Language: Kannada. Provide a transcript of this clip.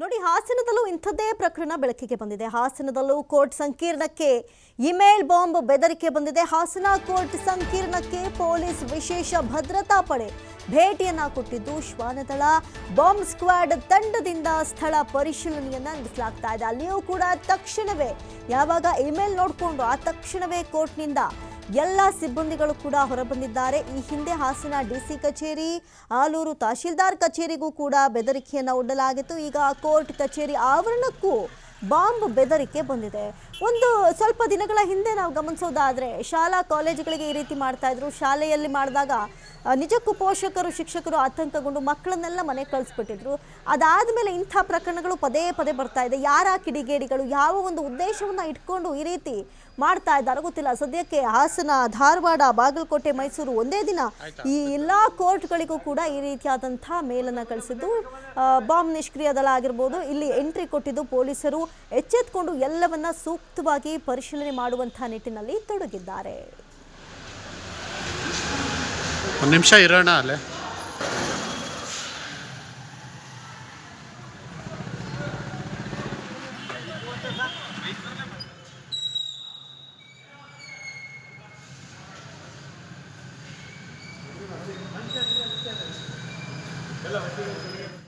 ನೋಡಿ, ಹಾಸನದಲ್ಲೂ ಇಂಥದ್ದೇ ಪ್ರಕರಣ ಬೆಳಕಿಗೆ ಬಂದಿದೆ. ಹಾಸನದಲ್ಲೂ ಕೋರ್ಟ್ ಸಂಕೀರ್ಣಕ್ಕೆ ಇಮೇಲ್ ಬಾಂಬ್ ಬೆದರಿಕೆ ಬಂದಿದೆ. ಹಾಸನ ಕೋರ್ಟ್ ಸಂಕೀರ್ಣಕ್ಕೆ ಪೊಲೀಸ್ ವಿಶೇಷ ಭದ್ರತಾ ಪಡೆ ಭೇಟಿಯನ್ನ ಕೊಟ್ಟಿದ್ದು ಶ್ವಾನದಳ. ಬಾಂಬ್ ಸ್ಕ್ವಾಡ್ ತಂಡದಿಂದ ಸ್ಥಳ ಪರಿಶೀಲನೆಯನ್ನ ನಡೆಸಲಾಗ್ತಾ ಇದೆ. ಅಲ್ಲಿಯೂ ಕೂಡ ತಕ್ಷಣವೇ, ಯಾವಾಗ ಇಮೇಲ್ ನೋಡಿಕೊಂಡು ಆ ತಕ್ಷಣವೇ ಕೋರ್ಟ್ನಿಂದ ಎಲ್ಲ ಸಿಬ್ಬಂದಿಗಳು ಕೂಡ ಹೊರಬಂದಿದ್ದಾರೆ. ಈ ಹಿಂದೆ ಹಾಸನ ಡಿಸಿ ಕಚೇರಿ, ಆಲೂರು ತಹಶೀಲ್ದಾರ್ ಕಚೇರಿಗೂ ಕೂಡ ಬೆದರಿಕೆಯನ್ನು ಒಡ್ಡಲಾಗಿತ್ತು ಈಗ ಕೋರ್ಟ್ ಕಚೇರಿ ಆವರಣಕ್ಕೂ ಬಾಂಬ್ ಬೆದರಿಕೆ ಬಂದಿದೆ. ಒಂದು ಸ್ವಲ್ಪ ದಿನಗಳ ಹಿಂದೆ ನಾವು ಗಮನಿಸೋದಾದರೆ, ಶಾಲಾ ಕಾಲೇಜುಗಳಿಗೆ ಈ ರೀತಿ ಮಾಡ್ತಾ ಇದ್ರು. ಶಾಲೆಯಲ್ಲಿ ಮಾಡಿದಾಗ ನಿಜಕ್ಕೂ ಪೋಷಕರು ಶಿಕ್ಷಕರು ಆತಂಕಗೊಂಡು ಮಕ್ಕಳನ್ನೆಲ್ಲ ಮನೆ ಕಳಿಸ್ಬಿಟ್ಟಿದ್ರು. ಅದಾದಮೇಲೆ ಇಂಥ ಪ್ರಕರಣಗಳು ಪದೇ ಪದೇ ಬರ್ತಾ ಇದೆ. ಯಾರ ಕಿಡಿಗೇಡಿಗಳು ಯಾವ ಒಂದು ಉದ್ದೇಶವನ್ನು ಇಟ್ಕೊಂಡು ಈ ರೀತಿ ಮಾಡ್ತಾ ಇದ್ದಾರೋ ಗೊತ್ತಿಲ್ಲ. ಸದ್ಯಕ್ಕೆ ಹಾಸನ ಧಾರವಾಡ ಬಾಗಲಕೋಟೆ ಮೈಸೂರು ಒಂದೇ ದಿನ ಈ ಎಲ್ಲ ಕೋರ್ಟ್ಗಳಿಗೂ ಕೂಡ ಈ ರೀತಿಯಾದಂಥ ಮೇಲನ್ನು ಕಳಿಸಿದ್ದು. ಬಾಂಬ್ ನಿಷ್ಕ್ರಿಯ ದಳ ಆಗಿರ್ಬೋದು ಇಲ್ಲಿ ಎಂಟ್ರಿ ಕೊಟ್ಟಿದ್ದು ಪೊಲೀಸರು ಎಚ್ಚೆತ್ಕೊಂಡು ಎಲ್ಲವನ್ನ ಸೂಕ್ತವಾಗಿ ಪರಿಶೀಲನೆ ಮಾಡುವಂಥ ನಿಟ್ಟಿನಲ್ಲಿ ತೊಡಗಿದ್ದಾರೆ. ಒಂದು ನಿಮಿಷ ಇರೋಣ ಅಲ್ಲೇ. ಎಲ್ಲ